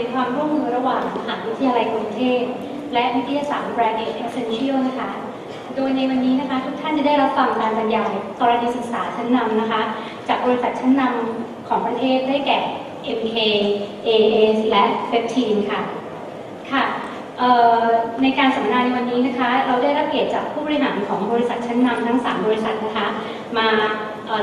เป็นความร่วมมือระหว่างมหาวิทยาลัยกรุงเทพและนิตยสาร Branded Essential นะคะ โดยในวันนี้นะคะ ทุกท่านจะได้รับฟังการบรรยายกรณีศึกษาชั้นนำนะคะ จากบริษัทชั้นนำของประเทศได้แก่ MK AS และ Peptine ค่ะ ในการสัมมนาในวันนี้นะคะ เราได้รับเกียรติจากผู้บริหารของบริษัทชั้นนำทั้ง 3 บริษัทนะคะ มา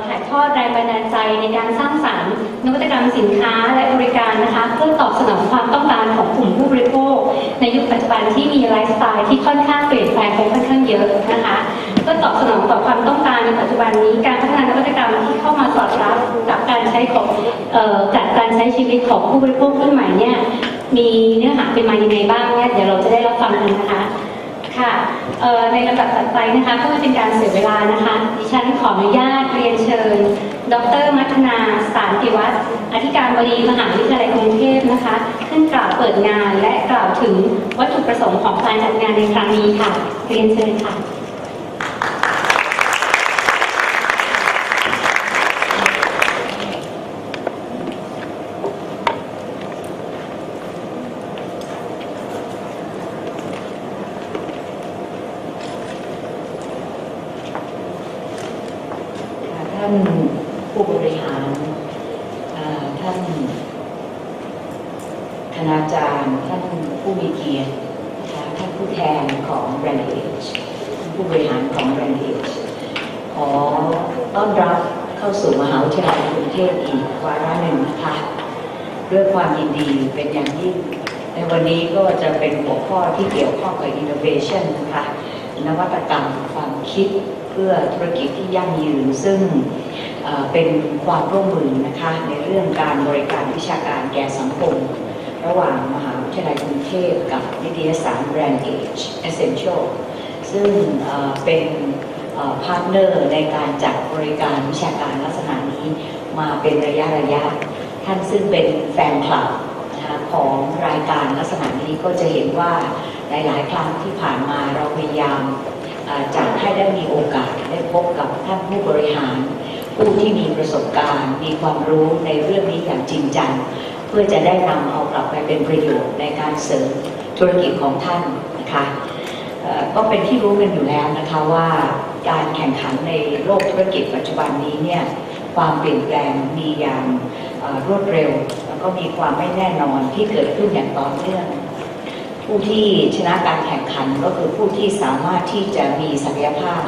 ถ่ายทอดแรงบันดาลใจในการสร้างสรรค์นวัตกรรมสินค้าและบริการนะคะ เพื่อตอบสนองความต้องการของกลุ่มผู้บริโภค ในยุคปัจจุบันที่มีไลฟ์สไตล์ที่ค่อนข้างเปลี่ยนแปลงไปค่อนข้างเยอะนะคะเพื่อตอบสนองต่อความต้องการในปัจจุบันนี้การพัฒนานวัตกรรมที่เข้ามาสอดรับกับการใช้ของเอ่อกับการใช้ชีวิตของผู้บริโภครุ่นใหม่เนี่ยมี เป็นมายังไงบ้างเนี่ยเดี๋ยวเราจะได้รับฟังกันนะคะค่ะในลำดับต่อไปนะคะเพื่อเป็นการเสียเวลานะคะ ดิฉันขออนุญาตเรียนเชิญ ดรมัทนาสารติวัฒน์อธิการบดีมหาวิทยาลัยกรุงเทพนะคะ ขึ้นกล่าวเปิดงานและกล่าวถึงวัตถุประสงค์ของการจัดงานในครั้งนี้ค่ะ เรียนเชิญค่ะท่านผู้บริหารอ่าท่าน คณาจารย์ท่านผู้มีเกียรตินะคะท่านผู้แทนของ Brand Age ท่านผู้บริหารของ Brand Age ขอต้อนรับเข้าสู่มหาวิทยาลัยกรุงเทพอีกวาระหนึ่งนะคะด้วยความยินดีเป็นอย่างยิ่ง ในวันนี้ก็จะเป็นหัวข้อที่เกี่ยวข้องกับ innovation นะคะนวัตกรรมความคิดเพื่อธุรกิจที่ยั่งยืน ซึ่งเป็นความร่วมมือนะคะในเรื่องการบริการวิชาการแก่สังคม ระหว่างมหาวิทยาลัยกรุงเทพกับนิตยสาร Brand Age Essential ซึ่งเป็นพาร์ทเนอร์ในการจัดบริการวิชาการลักษณะนี้มาเป็นระยะระยะ ท่านซึ่งเป็นแฟนคลับนะคะของรายการลักษณะนี้ก็จะเห็นว่าหลาย ๆ ครั้งที่ผ่านมาเราพยายามจัดให้ได้มีโอกาสได้พบกับท่านผู้บริหาร ผู้ที่มีประสบการณ์ มีความรู้ในเรื่องนี้อย่างจริงจัง เพื่อจะได้นำเอากลับไปเป็นประโยชน์ในการเสริมธุรกิจของท่านนะคะก็เป็นที่รู้กันอยู่แล้วนะคะว่าการแข่งขันในโลกธุรกิจปัจจุบันนี้เนี่ยความเปลี่ยนแปลงมีอย่างรวดเร็ว แล้วก็มีความไม่แน่นอนที่เกิดขึ้นอย่างต่อเนื่องผู้ที่ชนะการแข่งขันก็คือผู้ที่สามารถที่จะมีศักยภาพ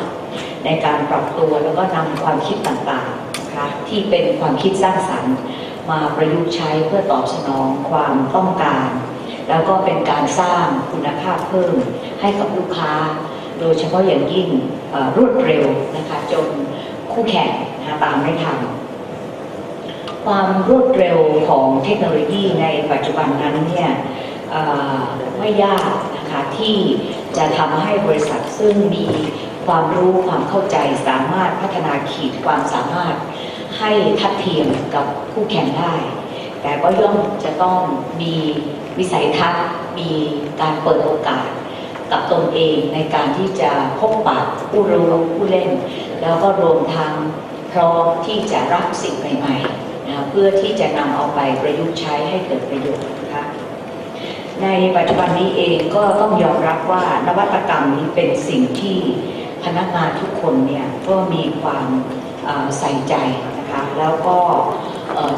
ในการปรับตัวแล้วก็นำความคิดต่างๆนะคะที่เป็นความคิดสร้างสรรค์ มาประยุกต์ใช้เพื่อตอบสนองความต้องการ แล้วก็เป็นการสร้างคุณภาพเพิ่มให้กับลูกค้า โดยเฉพาะอย่างยิ่งรวดเร็วนะคะจนคู่แข่งนะะตามไม่ทันความรวดเร็วของเทคโนโลยีในปัจจุบันนั้นเนี่ยไม่ยากนะคะที่จะทำให้บริษัทซึ่งมีความรู้ความเข้าใจสามารถพัฒนาขีดความสามารถ ให้ทัดเทียมกับคู่แข่งได้ แต่ก็ย่อมจะต้องมีวิสัยทัศน์ มีการเปิดโอกาสกับตนเองในการที่จะพบปะผู้รู้ผู้เล่น แล้วก็รวมทั้งพร้อมที่จะรับสิ่งใหม่ๆนะเพื่อที่จะนำเอาไปประยุกต์ใช้ให้เกิดประโยชน์นะคะในปัจจุบันนี้เองก็ต้องยอมรับว่านวัตกรรมนี้เป็นสิ่งที่พนักงานทุกคนเนี่ยก็มีความใส่ใจ แล้วก็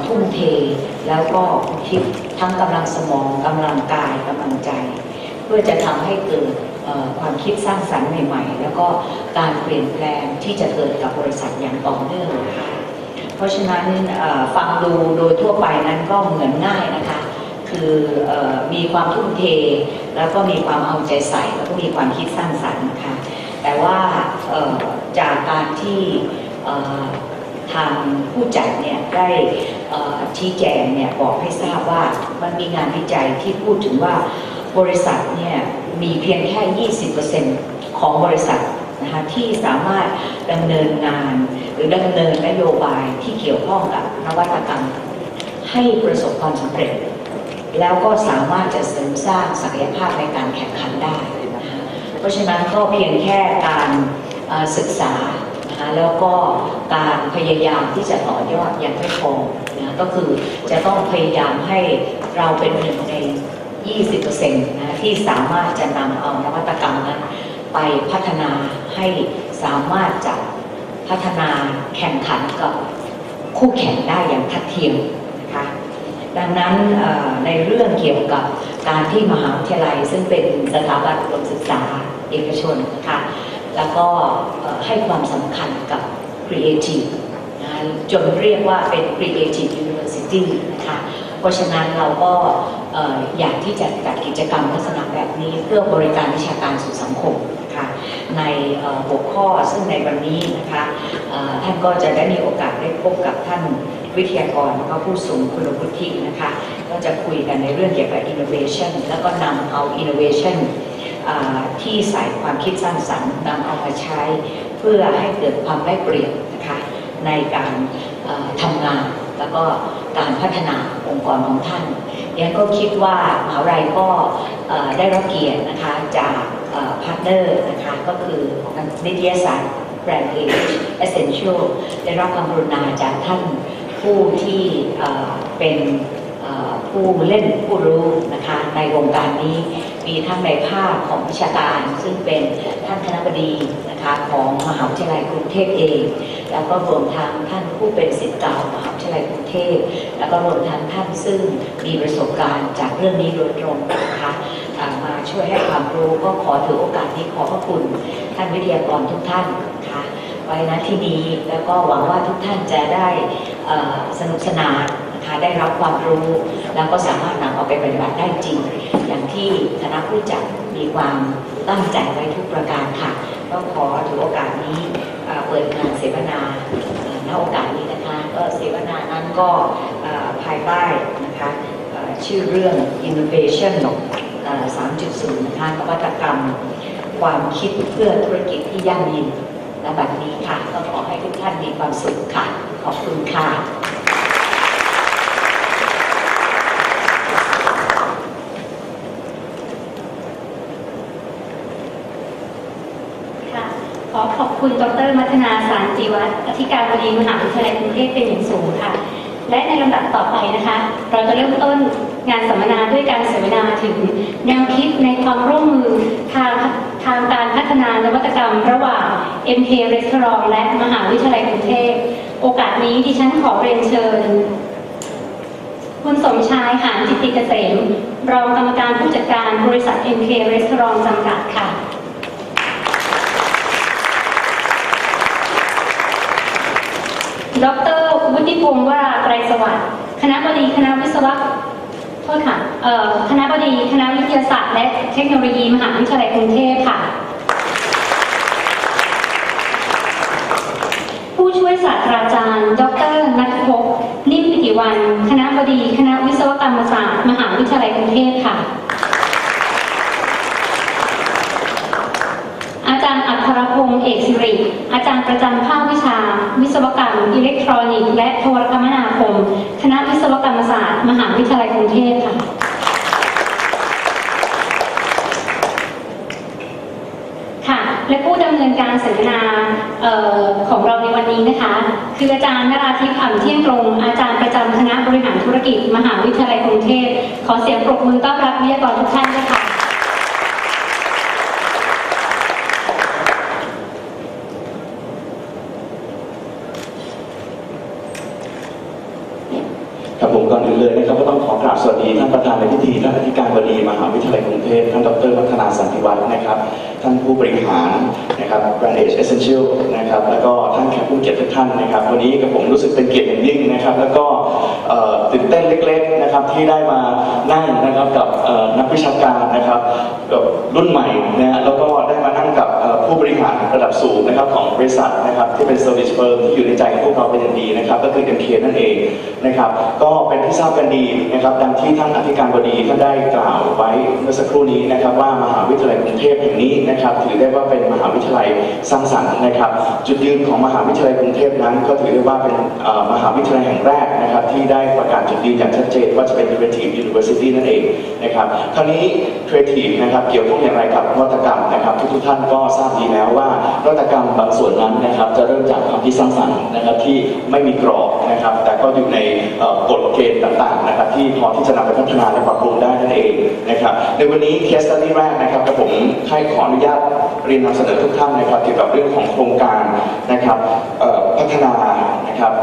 ทุ่มเท แล้วก็คิดทั้งกำลังสมองกำลังกายกำลังใจ เพื่อจะทำให้เกิดความคิดสร้างสรรค์ใหม่ๆ แล้วก็การเปลี่ยนแปลงที่จะเกิดกับบริษัทอย่างต่อเนื่องนะคะเพราะฉะนั้นฟังดูโดยทั่วไปนั้นก็เหมือนง่ายนะคะ คืออมีความทุ่มเท แล้วก็มีความเอาใจใส่ แล้วก็มีความคิดสร้างสรรค์นะคะแต่ว่าจากการที่ ทางผู้จัดเนี่ยได้ชี้แจงเนี่ยบอกให้ทราบว่ามันมีงานวิจัยที่พูดถึงว่าบริษัทเนี่ยมีเพียงแค่ 20%ของบริษัทนะคะที่สามารถดำเนินงาน หรือดำเนินนโยบายที่เกี่ยวข้องกับนวัตกรรม ให้ประสบความสำเร็จ แล้วก็สามารถจะเสริมสร้างศักยภาพในการแข่งขันได้นะคะเพราะฉะนั้นก็เพียงแค่การศึกษา นะคะแล้วก็การพยายามที่จะต่อยอดยังไม่พอนะก็คือจะต้องพยายามให้เราเป็นหนึ่งใน 20%นะที่สามารถจะนำเอานวัตกรรมนั้นไปพัฒนาให้สามารถจะพัฒนาแข่งขันกับคู่แข่งได้อย่างทัดเทียมนะคะดังนั้นในเรื่องเกี่ยวกับการที่มหาวิทยาลัย ซึ่งเป็นสถาบันอุดมศึกษาเอกชนนะคะ แล้วก็ให้ความสำคัญกับ Creative นะจนเรียกว่าเป็น Creative University นะคะเพราะฉะนั้นเราก็ออยากที่จะจัดกิจกรรมลักษณะแบบนี้เพื่อบริการวิชาการสู่สังคมนะคะในหัวข้อซึ่งในวันนี้นะคะท่านก็จะได้มีโอกาสได้พบกับท่านวิทยากรแล้วก็ผู้สูงคุณวุฒินะคะ ก็จะคุยกันในเรื่องเกี่ยวกับ innovation แล้วก็นำเอา innovation ที่ใส่ความคิดสร้างสรรค์นำเอามาใช้ เพื่อให้เกิดความได้เปรียบนะคะในการทำงานแล้วก็การพัฒนาองค์กรของท่านเนี่ยก็คิดว่ามหาวิทยาลัยก็ได้รับเกียรตินะคะจากพาร์ทเนอร์นะคะก็คือนิตยสารแบรนด์เอช Essential ได้รับความกรุณาจากท่านผู้ที่เป็นผู้เล่นผู้รู้นะคะในวงการนี้ มีทั้งในภาคของวิชาการ ซึ่งเป็นท่านคณบดีนะคะของมหาวิทยาลัยกรุงเทพเอง แล้วก็รวมทั้งท่านผู้เป็นศิษย์เก่ามหาวิทยาลัยกรุงเทพ แล้วก็รวมทั้งท่านซึ่งมีประสบการณ์จากเรื่องนี้โดยตรงนะคะมาช่วยให้ความรู้ก็ขอถือโอกาสนี้ขอบพระคุณท่านวิทยากรทุกท่านนะคะไว้ณที่นี้แล้วก็หวังว่าทุกท่านจะได้สนุกสนานนะคะได้รับความรู้ แล้วก็สามารถนำเอาไปปฏิบัติได้จริง ที่คณะผู้จัดมีความตั้งใจไว้ทุกประการค่ะก็ขอถือโอกาสนี้เปิดงานเสวนาเอ่อณโอกาสนี้นะคะก็เสวนานั้นก็ภายใต้นะคะชื่อเรื่อง innovation 3.0 นะคะนวัตกรรม ความคิดเพื่อธุรกิจที่ยั่งยืนและบัดนี้ค่ะก็ขอให้ทุกท่านมีความสุขค่ะ ขอบคุณค่ะขอขอบ คุณดรมัทนาสารจีวัฒน์อธิการบดีมหาวิทยาลัยกรุงเทพเป็นอย่างสูงค่ะ และในลำดับต่อไปนะคะ เราจะเริ่มต้นงานสัมมนาด้วยการเสวนาถึง แนวคิดในความร่วมมือทางทางการพัฒนานวัตกรรม ระหว่าง MK Restaurant และมหาวิทยาลัยกรุงเทพ โอกาสนี้ดิฉันขอเรียนเชิญ คุณสมชายหานจิตติเกษม รองกรรมการผู้จัดการบริษัท MK Restaurant จำกัดค่ะ ดรวุฒิพงศ์วราไตรสวัสดิ์คณะบดีคณะวิศวะโทษค่ะเอ่อคณะบดีคณะวิทยาศาสตร์ และเทคโนโลยีมหาวิทยาลัยกรุงเทพค่ะ ผู้ช่วยศาสตราจารย์ ดรนัทพงศ์นิ่มปิติวัน คณะบดีคณะวิศวกรรมศาสตร์มหาวิทยาลัยกรุงเทพค่ะอาจารย์อัครพงศ์เอกสิริ อาจารย์ประจำภาควิชา วิศวกรรม อิเล็กทรอนิกส์และโทรคมนาคม คณะวิศวกรรมศาสตร์ มหาวิทยาลัยกรุงเทพค่ะค่ะ และผู้ดำเนินการเสวนาออของเราในวันนี้นะคะ คืออาจารย์นราธิปอ่ำเที่ยงตรง อาจารย์ประจำคณะบริหารธุรกิจ มหาวิทยาลัยกรุงเทพขอเสียงปรบมือต้อนรับวิทยากรทุกท่านด้วยค่ะ ครับผมก่อนอื่นเลยนะครับก็ต้องขอกราบสวัสดีท่านประธานในพิธีท่านอธิการบ ดีมหาวิทยาลัยกรุงเทพท่านดรพัฒนาสันติวัฒน์นะครับ ท่านผู้บริหารนะครับ Brand Age Essential นะครับ แล้วก็ท่านแขกผู้เกียรติทุกท่านนะครับ วันนี้กับผมรู้สึกเป็นเกียรติอย่างยิ่งนะครับ แล้วก็ตื่นเต้นเล็กๆนะครับที่ได้มานั่งนะครับกับนักวิชาการนะครับกับรุ่นใหม่นะฮะแล้วก็ได้มานั่งกับ ผู้บริหารระดับสูงนะครับของบริษัทนะครับที่เป็น Service Firm ที่อยู่ในใจของพวกเราเป็นอย่างดีนะครับก็คือ MK นั่นเองนะครับก็เป็นที่ทราบกันดีนะครับดังที่ท่านอธิการบดีท่านได้กล่าวไว้เมื่อสักครู่นี้นะครับว่ามหาวิทยาลัยกรุงเทพแห่งนี้นะครับถือได้ว่าเป็นมหาวิทยาลัยสร้างสรรค์นะครับ จุดยืนของมหาวิทยาลัยกรุงเทพนั้น ก็ถือได้ว่าเป็นมหาวิทยาลัยแห่งแรกนะครับที่ได้ประกาศจุดยืนอย่างชัดเจนว่าจะเป็น Creative University นั่นเองนะครับคราวนี้ Creative นะครับเกี่ยวข้องอย่างไรกับนวัตกรรมนะครับทุกท่านก็ทราบดีแล้วว่านวัตกรรมบางส่วนนั้นนะครับจะเริ่มจากความคิดสร้างสรรค์นะครับที่ไม่มีกรอบนะครับ แต่ก็อยู่ในกฎเกณฑ์ต่างๆนะครับที่พอที่จะนำไปพัฒนาและปรับปรุงได้นั่นเองนะครับในวันนี้เคสตัดดี้แรกนะครับกับผมให้ขออนุญาตเรียนนำเสนอทุกท่านนะครับเกี่ยวกับเรื่องของโครงการนะครับพัฒนานะครับ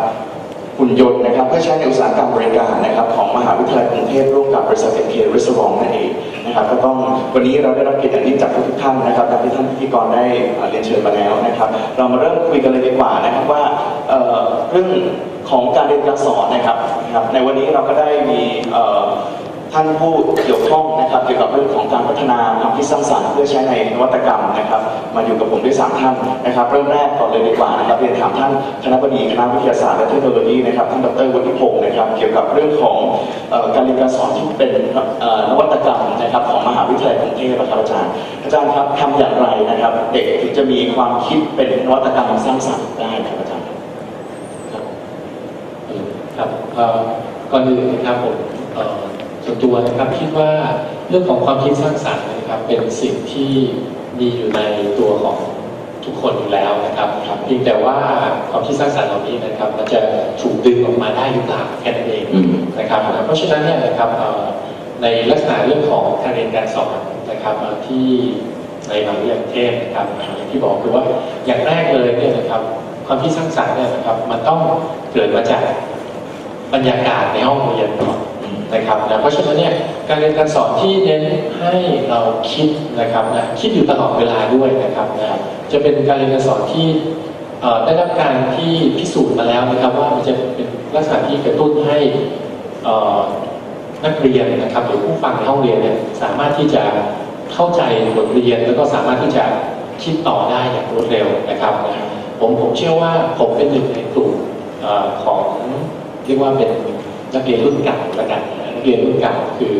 หุ่นยนต์นะครับเพื่อใช้ในอุตสาหกรรมบริการนะครับของมหาวิทยาลัยกรุงเทพร่วมกับบริษัทเอ็มเคริสองนั่นเองนะครับก็ต้องวันนี้เราได้รับเกียรติยิ่งจากทุกท่านนะครับตามที่ท่านพิธีกรได้เรียนเชิญมาแล้วนะครับ เรามาเริ่มคุยกันเลยดีกว่านะครับว่าเรื่องของการเรียนการสอนนะครับในวันนี้เราก็ได้มี ท่านผู้เกี่ยวข้องนะครับเกี่ยวกับเรื่องของการพัฒนาความคิดสร้างสรรค์เพื่อใช้ในนวัตกรรมนะครับ มาอยู่กับผมด้วยสามท่านนะครับ เริ่มแรกก่อนเลยดีกว่านะครับเรียนถามท่านคณะบดีคณะวิทยาศาสตร์และเทคโนโลยีนะครับท่านดรวุฒิพงศ์นะครับ เกี่ยวกับเรื่องของการเรียนการสอนที่เป็นนวัตกรรมนะครับของมหาวิทยาลัยกรุงเทพครับอาจารย์อาจารย์ครับทำอย่างไรนะครับ เด็กถึงจะมีความคิดเป็นนวัตกรรมสร้างสรรค์ได้ครับอาจารย์ครับก่อนอื่นนะครับผม ส่วนตัวนะครับคิดว่าเรื่องของความคิดสร้างสรรค์นะครับเป็นสิ่งที่มีอยู่ในตัวของทุกคนอยู่แล้วนะครับเพียงแต่ว่าความคิดสร้างสรรค์เหล่านี้นะครับมันจะถูกดึงออกมาได้หรือเปล่าแค่นั้นเองอืมนะครับเพราะฉะนั้นเนี่ยนะครับเอ่อในลักษณะเรื่องของการเรียนการสอนนะครับเอ่อที่ในมหาวิทยาลัยกรุงเทพนะครับอย่างที่บอกคือว่าอย่างแรกเลยเนี่ยนะครับความคิดสร้างสรรค์เนี่ยนะครับมันต้องเกิดมาจากบรรยากาศในห้องเรียนก่อน นะครับนะเพราะฉะนั้นเนี่ยการเรียนการสอนที่เน้นให้เราคิดนะครับนะคิดอยู่ตลอดเวลาด้วยนะครับนะจะเป็นการเรียนการสอนที่ได้รับการที่พิสูจน์มาแล้วนะครับ ว่ามันจะเป็นลักษณะที่กระตุ้นให้นักเรียนนะครับหรือผู้ฟังในห้องเรียนเนี่ยสามารถที่จะเข้าใจบทเรียน แล้วก็สามารถที่จะคิดต่อได้อย่างรวดเร็วนะครับผมผมเชื่อว่าผมเป็นหนึ่งในกลุ่มเอ่อของเรียกว่าเป็นนักเรียนรุ่นเก่าแล้วกัน นักเรียนรุ่นเก่าคือ